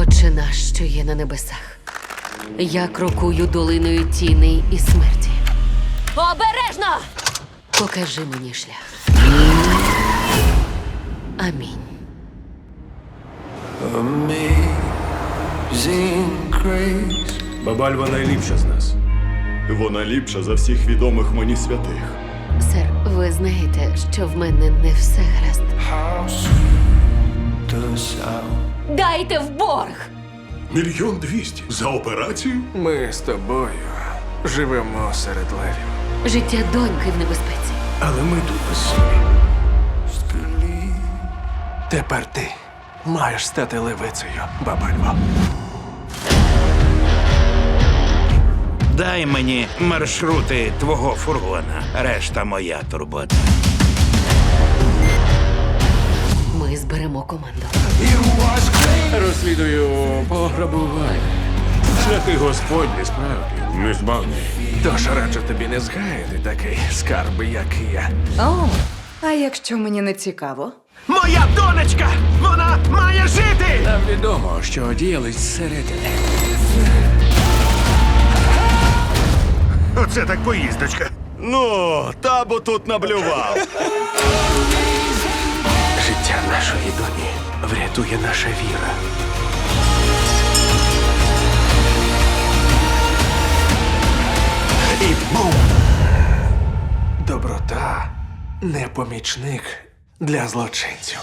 Отче наш, що є на небесах. Я крокую долиною тіней і смерті. Обережно! Покажи мені шлях. Амінь. Бабальва найліпша з нас. Вона ліпша за всіх відомих мені святих. Сер, ви знаєте, що в мене не все гаразд. Дайте в борг! Мільйон двісті за операцію? Ми з тобою живемо серед левів. Життя доньки в небезпеці. Але ми тут безсилі. Believe Тепер ти маєш стати левицею, бабальво. Дай мені маршрути твого фургона. Решта моя турбота. Ми команду. Розслідую пограбування. Святий Господь не справді незбавний. Тож раджу тобі не згаяти такий скарб, як я. О, а якщо мені не цікаво? Моя донечка! Вона має жити! Нам відомо, що діялись зсередини. Оце так поїздочка. Ну, табу тут наблював. Життя врятує наша віра. І бум! Доброта не помічник для злочинців.